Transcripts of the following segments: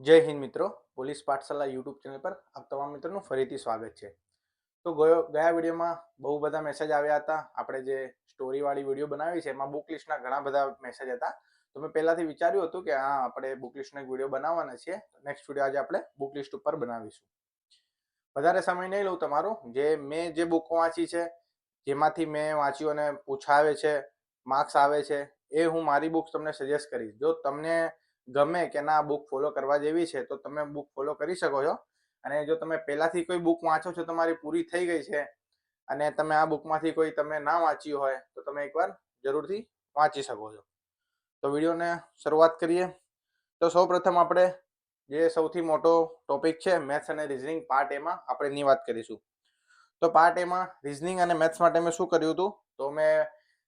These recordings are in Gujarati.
જય હિન્દ મિત્રો. પોલીસ પાઠશાલા યુટ્યુબ ચેનલ પર આપ તમામ મિત્રોનું ફરીથી સ્વાગત છે. તો ગયો, ગયા વિડીયોમાં બહુ બધા મેસેજ આવ્યા હતા. આપણે જે સ્ટોરીવાળી વીડિયો બનાવી છે, એમાં બુક લિસ્ટના ઘણા બધા મેસેજ હતા. તો મેં પહેલાંથી વિચાર્યું હતું કે, હા, આપણે બુક લિસ્ટનો એક વીડિયો બનાવવાના છીએ નેક્સ્ટ વીડિયો આજે આપણે બુક લિસ્ટ ઉપર બનાવીશું. વધારે સમય નહીં લઉં તમારો. જે મેં જે બુક વાંચી છે, જેમાંથી મેં વાંચ્યું અને પૂછાવે છે માર્ક્સ આવે છે, એ હું મારી બુક તમને સજેસ્ટ કરીશ. જો તમને ગમે કે ના બુક ફોલો કરવા જેવી છે, તો તમે બુક ફોલો કરી શકો છો. અને જો તમે પહેલાંથી કોઈ બુક વાંચો છો તમારી પૂરી થઈ ગઈ છે. અને તમે આ બુકમાંથી કોઈ તમે ના વાંચી હોય, તો તમે એકવાર જરૂરથી વાંચી શકો છો. તો વિડીયોને શરૂઆત કરીએ. તો સૌપ્રથમ આપણે જે સૌથી મોટો ટોપિક છે મેથ્સ અને રિઝનિંગ પાર્ટ એમાં આપણે એની વાત કરીશું. તો પાર્ટ એમાં રિઝનિંગ અને મેથ્સ માટે મેં શું કર્યું હતું? તો મેં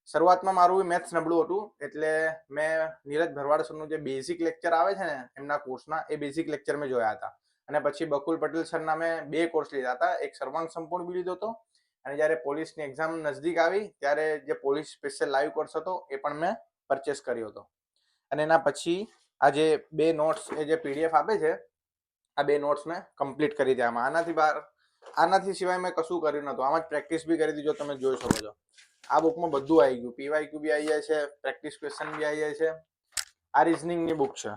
શરૂઆતમાં મારું મેથ્સ નબળું હતું, એટલે મેં નીરજ ભરવાડ સરનું જે બેઝિક લેક્ચર આવે છે ને, એમના કોર્સના એ બેઝિક લેક્ચર મેં જોયા હતા. અને પછી બકુલ પટેલ સરના મેં બે કોર્સ લીધા હતા. એક સર્વાંગ સંપૂર્ણ બી લીધો હતો, અને જ્યારે પોલીસની એક્ઝામ નજદીક આવી, ત્યારે જે પોલીસ સ્પેશિયલ લાઈવ કોર્સ હતો, એ પણ મેં પરચેસ કર્યો હતો. અને એના પછી આ જે બે નોટ્સ એ જે પીડીએફ આપે છે, આ બે નોટ્સ મેં કમ્પ્લીટ કરી દીધા. આનાથી બહાર આનાથી સિવાય મેં કશું કર્યું નતું આમાં જ પ્રેક્ટિસ બી કરી હતી, જો તમે જોઈ શકો છો. આ બુકમાં બધું આવી ગયું. પીવાય ક્યુ બી આવી જાય છે પ્રેક્ટિસ ક્વેશ્ચન બી આવી જાય છે. આ રિઝનિંગની બુક છે.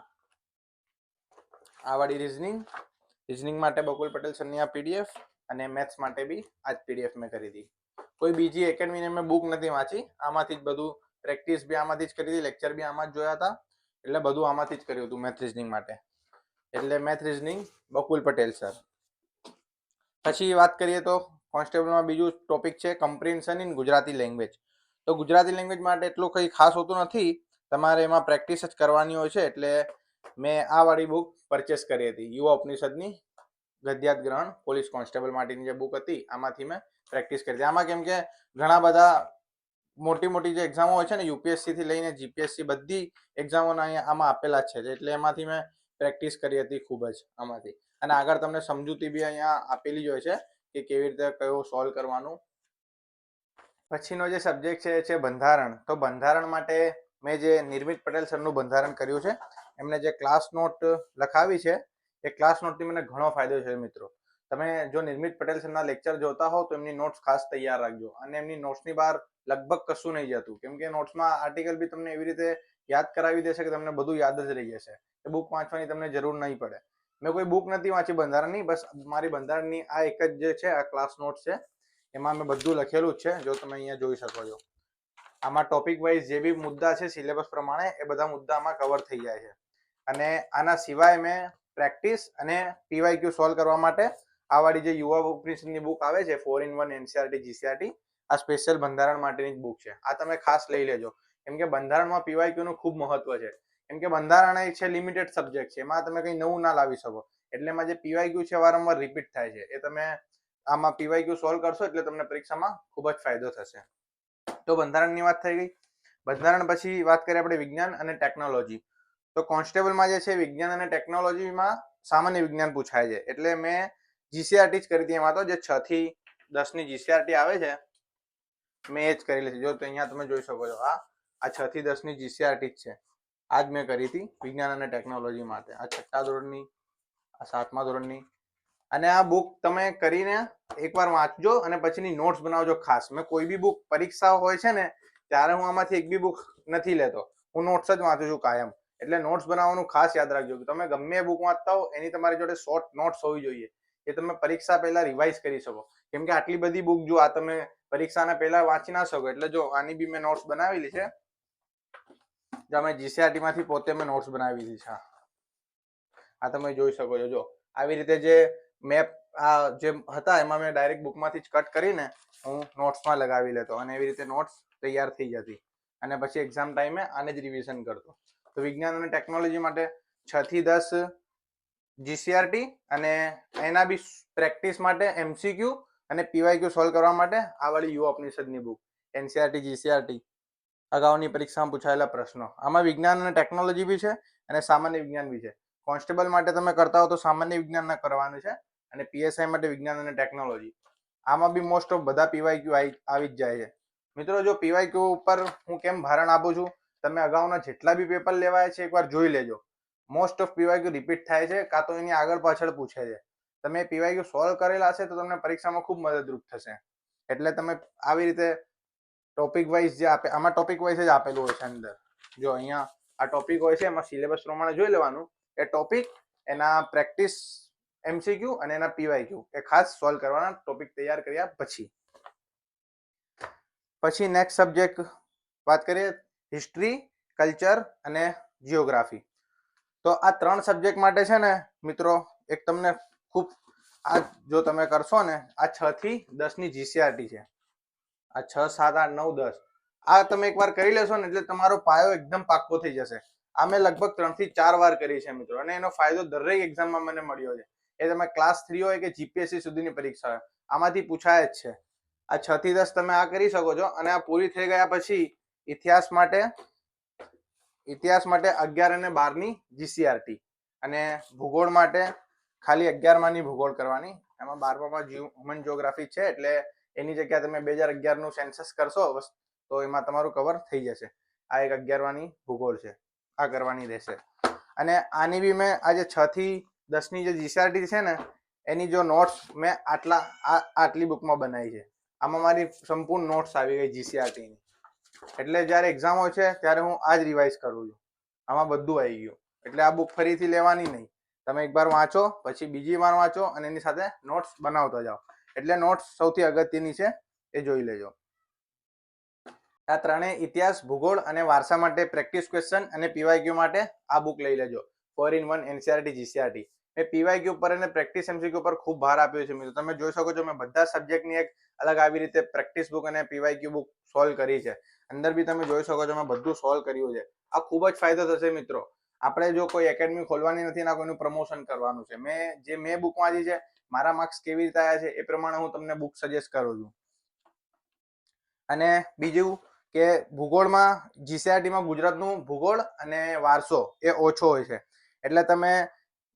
આ વાળી રિઝનિંગ રિઝનિંગ માટે બકુલ પટેલ સરની આ પીડીએફ અને મેથ્સ માટે બી આ જ પીડીએફ મેં કરી હતી. કોઈ બીજી એકેડમીને મેં બુક નથી વાંચી. આમાંથી જ બધું પ્રેક્ટિસ બી આમાંથી જ કરી હતી. લેક્ચર બી આમાં જ જોયા હતા. એટલે બધું આમાંથી જ કર્યું હતું મેથ રિઝનિંગ માટે. એટલે math reasoning Bakul Patel sir. પછી વાત કરીએ તો કોન્સ્ટેબલમાં બીજું ટોપિક છે કમ્પ્રિન્શન ઇન ગુજરાતી લેંગ્વેજ તો ગુજરાતી લેંગ્વેજ માટે એટલું કંઈ ખાસ હોતું નથી. તમારે એમાં પ્રેક્ટિસ જ કરવાની હોય છે એટલે મેં આ વાળી બુક પરચેસ કરી હતી. યુવા ઉપનિષદની ગદ્યાત ગ્રહણ પોલીસ કોન્સ્ટેબલ માટેની જે બુક હતી, આમાંથી મેં પ્રેક્ટિસ કરી હતી. આમાં કેમ કે ઘણા બધા મોટી મોટી જે એક્ઝામો હોય છે ને યુપીએસસીથી લઈને જીપીએસસી બધી એક્ઝામોના અહીંયા આમાં આપેલા છે. એટલે એમાંથી મેં પ્રેક્ટિસ કરી હતી ખૂબ જ આમાંથી. અને આગળ તમને સમજૂતી બી અહીંયા આપેલી જ હોય છે કે કેવી રીતે કયો સોલ્વ કરવાનું. પછીનો જે સબ્જેક્ટ છે એ છે બંધારણ. તો બંધારણ માટે મેં જે નિર્મિત પટેલ સરનું બંધારણ કર્યું છે, એમને જે ક્લાસ નોટ લખાવી છે, એ ક્લાસ નોટથી મને ઘણો ફાયદો છે મિત્રો. તમે જો નિર્મિત પટેલ સરના લેક્ચર જોતા હો તો એમની નોટ્સ ખાસ તૈયાર રાખજો. અને એમની નોટ્સની બહાર લગભગ કશું નહીં જતું. કેમ કે નોટ્સમાં આર્ટિકલ બી તમને એવી રીતે યાદ કરાવી દેશે કે તમને બધું યાદ જ રહી જશે. એ બુક વાંચવાની તમને જરૂર નહીં પડે. મેં કોઈ બુક નથી વાંચી બંધારણની બસ મારી બંધારણની આ એક જ જે છે, આ ક્લાસ નોટ છે, એમાં મેં બધું લખેલું જ છે, જો તમે અહીંયા જોઈ શકો છો. આમાં ટોપિક વાઇઝ જે બી મુદ્દા છે સિલેબસ પ્રમાણે એ બધા મુદ્દા આમાં કવર થઈ જાય છે. અને આના સિવાય મેં પ્રેક્ટિસ અને પીવાય ક્યુ સોલ્વ કરવા માટે આ વાળી જે યુવા ઉપનિષદની બુક આવે છે four in one NCERT GCERT આ સ્પેશિયલ બંધારણ માટેની જ બુક છે. આ તમે ખાસ લઈ લેજો. કેમ કે બંધારણમાં પીવાય ક્યુ નું ખૂબ મહત્વ છે. કેમ કે બંધારણ એ છે લિમિટેડ સબ્જેક્ટ છે. એમાં તમે કંઈ નવું ના લાવી શકો. એટલે એમાં જે પીવાય ક્યુ છે વારંવાર રિપીટ થાય છે. એ તમે આમાં પીવાયક્યુ સોલ્વ કરશો એટલે તમને પરીક્ષામાં ખૂબ જ ફાયદો થશે. તો બંધારણની વાત થઈ ગઈ. બંધારણ પછી વાત કરીએ આપણે વિજ્ઞાન અને ટેકનોલોજી તો કોન્સ્ટેબલમાં જે છે વિજ્ઞાન અને ટેકનોલોજીમાં સામાન્ય વિજ્ઞાન પૂછાય છે. એટલે મેં જીસીઆરટી જ કરી હતી એમાં તો. જે છ થી દસની જીસીઆરટી આવે છે, મેં એ જ કરી લીધી જો તો અહીંયા તમે જોઈ શકો છો. આ આ છ થી દસની જીસીઆરટી છે. આજ મેં કરી હતી વિજ્ઞાન અને ટેકનોલોજી માટે. આ છઠ્ઠા ધોરણની, આ સાતમા ધોરણની. અને આ બુક તમે કરીને એકવાર વાંચજો અને પછીની નોટ્સ બનાવજો ખાસ. મેં કોઈ બી બુક પરીક્ષા હોય છે ને, ત્યારે હું આમાંથી એક બી બુક નથી લેતો. હું નોટ્સ જ વાંચું છું કાયમ. એટલે નોટ્સ બનાવવાનું ખાસ યાદ રાખજો કે તમે ગમે એ બુક વાંચતા હો, એની તમારી જોડે શોર્ટ નોટ્સ હોવી જોઈએ. એ તમે પરીક્ષા પહેલા રિવાઇઝ કરી શકો. કેમ કે આટલી બધી બુક જો આ તમે પરીક્ષાના પહેલા વાંચી ના શકો, એટલે જો આની બી મેં નોટ્સ બનાવેલી છે જો અમે જીસીઆરટી માંથી પોતે મેં નોટ્સ બનાવી દીધી છે. આ તમે જોઈ શકો છો. જો, આવી રીતે જે મેપ આ જે હતા, એમાં મેં ડાયરેક્ટ બુકમાંથી જ કટ કરીને હું નોટ્સમાં લગાવી લેતો અને એવી રીતે નોટ્સ તૈયાર થઈ જતી. અને પછી એક્ઝામ ટાઈમે આને જ રિવિઝન કરતો. તો વિજ્ઞાન અને ટેકનોલોજી માટે છ થી દસ જીસીઆરટી અને એના બી પ્રેક્ટિસ માટે એમસીક્યુ અને પીવાયક્યુ સોલ્વ કરવા માટે આ વાળી યુ ઓપનિષદની બુક એનસીઆરટી જીસીઆરટી અગાઉની પરીક્ષામાં પૂછાયેલા પ્રશ્નો. આમાં વિજ્ઞાન અને ટેકનોલોજી બી છે અને સામાન્ય વિજ્ઞાન બી છે. કોન્સ્ટેબલ માટે તમે કરતા હો તો સામાન્ય વિજ્ઞાનના કરવાનું છે અને પીએસઆઈ માટે વિજ્ઞાન અને ટેકનોલોજી આમાં બી મોસ્ટ ઓફ બધા પીવાયક્યુ આવી જ જાય છે. મિત્રો, જો પીવાયક્યુ ઉપર હું કેમ ભારણ આપું છું? તમે અગાઉના જેટલા બી પેપર લેવાય છે, એકવાર જોઈ લેજો. મોસ્ટ ઓફ પીવાયક્યુ રિપીટ થાય છે, કાં તો એની આગળ પાછળ પૂછે છે. તમે પીવાયક્યુ સોલ્વ કરેલા હશે તો તમને પરીક્ષામાં ખૂબ મદદરૂપ થશે. એટલે તમે આવી રીતે ટોપિક વાઇઝ જે આપે, આમાં ટોપિક વાઇઝ જ આપેલું હોય છે અંદર. જો અહીંયા આ ટોપિક હોય છે, એમાં સિલેબસ પ્રમાણે જોઈ લેવાનું. એ ટોપિક એના પ્રેક્ટિસ એમસીક્યુ અને એના પીવાયક્યુ એ ખાસ સોલ્વ કરવાના ટોપિક તૈયાર કર્યા પછી. પછી નેક્સ્ટ સબ્જેક્ટ વાત કરીએ હિસ્ટ્રી કલ્ચર અને જિયોગ્રાફી તો આ ત્રણ સબ્જેક્ટ માટે છે ને, મિત્રો, એક તમને ખૂબ, આ જો તમે કરશો ને, આ છ થી દસની જીસીઆરટી છે. આ છ, સાત, આઠ, નવ, દસ. આ તમે એકવાર કરી લેશો ને એટલે તમારો પાયો એકદમ પાક્કો થઈ જશે. આ મેં લગભગ ત્રણથી ચાર વાર કરી છે મિત્રો, અને એનો ફાયદો દરેક એક્ઝામમાં મને મળ્યો છે. એ તમે ક્લાસ થ્રી હોય કે જીપીએસસી સુધીની પરીક્ષા હોય, આમાંથી પૂછાય જ છે. આ છ થી દસ તમે આ કરી શકો છો, અને આ પૂરી થઈ ગયા પછી ઇતિહાસ માટે ઇતિહાસ માટે અગિયાર અને બારની જીસીઆરટી અને ભૂગોળ માટે ખાલી અગિયારમાંની ભૂગોળ કરવાની. એમાં બારમામાં હ્યુમન જિયોગ્રાફી છે એટલે એની જગ્યાએ તમે બે હજાર અગિયારનું સેન્સસ કરશો તો એમાં તમારું કવર થઈ જશે. આ એક અગિયારવાની ભૂગોળ છે. આ કરવાની રહેશે. અને આની બી મેં આજે છ થી દસની જે જીસીઆરટી છે ને, એની જો નોટ્સ મેં આટલા, આ, આટલી બુકમાં બનાવી છે. આમાં મારી સંપૂર્ણ નોટ્સ આવી ગઈ જીસીઆરટીની એટલે જ્યારે એક્ઝામ હોય છે, ત્યારે હું આ જ રિવાઇઝ કરું છું. આમાં બધું આવી ગયું. એટલે આ બુક ફરીથી લેવાની નહીં. તમે એકવાર વાંચો, પછી બીજી વાર વાંચો અને એની સાથે નોટ્સ બનાવતા જાઓ. એટલે નોટ્સ સૌથી અગત્યની છે, એ જોઈ લેજો. આ ત્રણેય ઇતિહાસ, ભૂગોળ અને વારસા માટે પ્રેક્ટિસ ક્વેશ્ચન અને પીવાયક્યુ માટે આ બુક લઈ લેજો. Four in one NCERT GCERT મેં પીવાયક્યુ પર અને પ્રેક્ટિસ એમસીક્યુ પર ખૂબ ભાર આપ્યો છે મિત્રો. તમે જોઈ શકો છો મેં બધા સબ્જેક્ટની એક અલગ આવી રીતે પ્રેક્ટિસ બુક અને પીવાયક્યુ બુક સોલ્વ કરી છે. અંદર બી તમે જોઈ શકો છો મેં બધું સોલ્વ કર્યું છે. આ ખૂબ જ ફાયદો થશે મિત્રો. આપણે જો કોઈ એકેડમી ખોલવાની નથી ના કોઈનું પ્રમોશન કરવાનું છે. મેં જે મેં બુક વાંચી છે મારા માર્ક્સ કેવી રીતે આવ્યા છે એ પ્રમાણે હું તમને બુક સજેસ્ટ કરું છું. અને બીજું કે ભૂગોળમાં જીસીઆરટીમાં ગુજરાતનું ભૂગોળ અને વારસો એ ઓછો હોય છે. એટલે તમે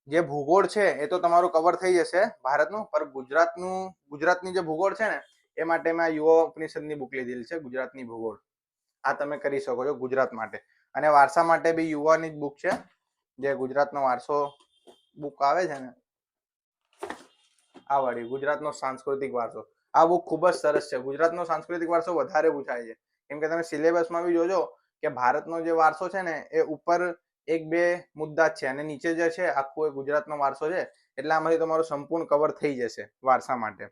જે ભૂગોળ છે એ તો તમારું કવર થઈ જશે ભારતનું, પર ગુજરાતનું, ગુજરાતની જે ભૂગોળ છે ને, એ માટે મેં યુવા ઉપનિષદની બુક લીધેલી છે, ગુજરાતની ભૂગોળ. આ તમે કરી શકો છો ગુજરાત માટે. અને વારસા માટે બી યુવાની જ બુક છે. જે ગુજરાતનો વારસો બુક આવે છે ને આ વાળી, ગુજરાતનો સાંસ્કૃતિક વારસો. આ બુક ખૂબ જ સરસ છે. ગુજરાતનો સાંસ્કૃતિક વારસો વધારે પૂછાય છે. કેમ કે તમે સિલેબસમાં બી જોજો કે ભારતનો જે વારસો છે ને, એ ઉપર એક બે મુદ્દા છે અને નીચે જે છે, આખું એ ગુજરાતનો વારસો છે, એટલે આમાંથી તમારું સંપૂર્ણ કવર થઈ જશે વારસા માટે.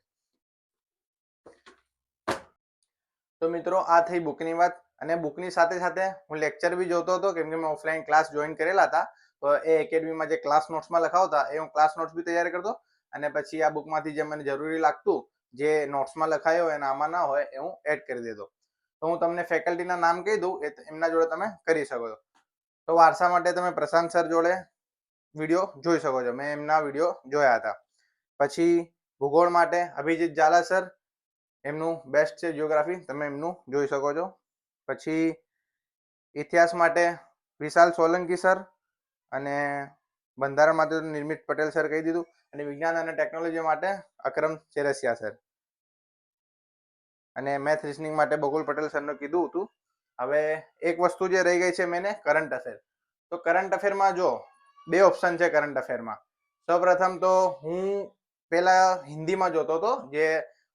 તો મિત્રો, આ થઈ બુકની વાત અને બુકની સાથે સાથે હું લેક્ચર બી જોતો હતો, કેમ કે મેં ઓફલાઈન ક્લાસ જોઈન કરેલા હતા. તો એ એકેડમીમાં જે ક્લાસ નોટ્સમાં લખાવતા, એ હું ક્લાસ નોટ્સ બી તૈયાર કરતો. અને પછી આ બુકમાંથી જે મને જરૂરી લાગતું, જે નોટ્સમાં લખાયો હોય અને આમાં ના હોય, એ હું એડ કરી દેતો. તો હું તમને ફેકલ્ટીના નામ કહી દઉં, એ એમના જોડે તમે કરી શકો છો. તો વારસા માટે તમે પ્રશાંત સર જોડે વીડિયો જોઈ શકો છો. મેં એમના વીડિયો જોયા હતા. પછી ભૂગોળ માટે અભિજીત ઝાલા સર, એમનું બેસ્ટ છે જિયોગ્રાફી તમે એમનું જોઈ શકો છો. પછી ઇતિહાસ માટે વિશાલ સોલંકી સર અને બંધારણ માટે નિર્મિત પટેલ સર કહી દીધું. અને વિજ્ઞાન અને ટેકનોલોજી માટે અક્રમ ચેરસિયા સર અને મેથ રિઝનિંગ માટે બગુલ પટેલ સરનું કીધું હતું. હવે એક વસ્તુ જે રહી ગઈ છે મેને કરંટ અફેર તો કરંટ અફેરમાં જો બે ઓપ્શન છે કરંટ અફેરમાં સૌપ્રથમ તો હું પહેલા હિન્દીમાં જોતો હતો, જે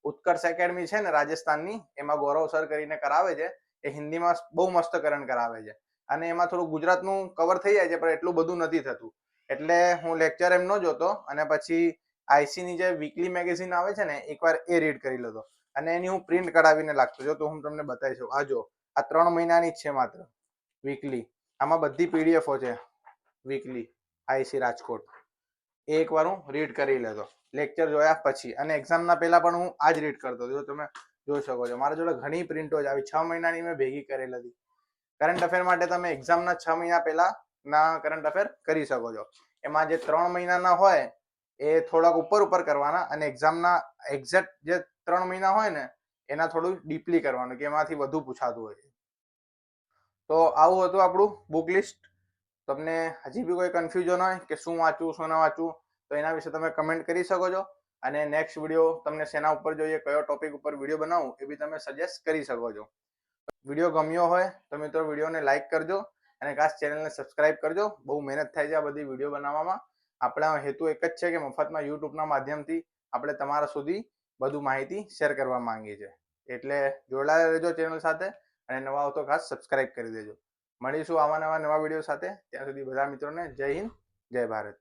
ઉત્કર્ષ એકેડમી છે ને રાજસ્થાનની, એમાં ગૌરવ સર કરીને કરાવે છે, એ હિન્દીમાં બહુ મસ્ત કરંટ કરાવે છે. અને એમાં થોડું ગુજરાતનું કવર થઈ જાય છે, પણ એટલું બધું નથી થતું. એટલે હું લેક્ચર એમ ન જોતો અને પછી આઈસીની જે વીકલી મેગેઝિન આવે છે ને, એકવાર એ રીડ કરી લેતો. અને એની હું પ્રિન્ટ કઢાવીને લાગતો જો તો હું તમને બતાવીશું. આ જો, આ ત્રણ મહિનાની છે માત્ર વીકલી આમાં બધી પીડીએફો છે વીકલી આઈસી રાજકોટ. એ એકવાર હું રીડ કરી લેતો. લેક્ચર જોયા પછી. અને એક્ઝામના પહેલા પણ હું આ જ રીડ કરતો. જો તમે જોઈ શકો છો. મારા જોડે ઘણી પ્રિન્ટો જ આવી. છ મહિનાની મેં ભેગી કરેલી હતી. કરંટ અફેર માટે તમે એક્ઝામના છ મહિના પહેલા ના કરંટ અફેર કરી શકો છો. એમાં જે ત્રણ મહિનાના હોય, એ થોડાક ઉપર ઉપર કરવાના અને એક્ઝામના એક્ઝેક્ટ જે ત્રણ મહિના હોય ને, એના થોડું ડીપલી કરવાનું કે એમાંથી વધુ પૂછાતું હોય. તો આવું હતું આપણું બુક લિસ્ટ તમને હજી બી કોઈ કન્ફ્યુઝન હોય કે શું વાંચવું, શું ના વાંચવું, તો એના વિશે તમે કમેન્ટ કરી શકો છો. અને નેક્સ્ટ વીડિયો તમને શેના ઉપર જોઈએ, કયો ટોપિક ઉપર વીડિયો બનાવું, એ બી તમે સજેસ્ટ કરી શકો છો. વીડિયો ગમ્યો હોય તો મિત્રો વિડીયોને લાઈક કરજો. અને ખાસ ચેનલને સબસ્ક્રાઇબ કરજો. બહુ મહેનત થાય છે આ બધી વીડિયો બનાવવામાં. આપણા હેતુ એક જ છે કે મફતમાં યુટ્યુબના માધ્યમથી આપણે તમારા સુધી બધું માહિતી શેર કરવા માંગીએ છીએ. એટલે જોડાયેલા રહેજો ચેનલ સાથે અને નવા આવતો ખાસ સબસ્ક્રાઇબ કરી દેજો. મળીશું આવા નવા નવા વીડિયો સાથે. ત્યાં સુધી બધા મિત્રોને જય હિન્દ, જય ભારત.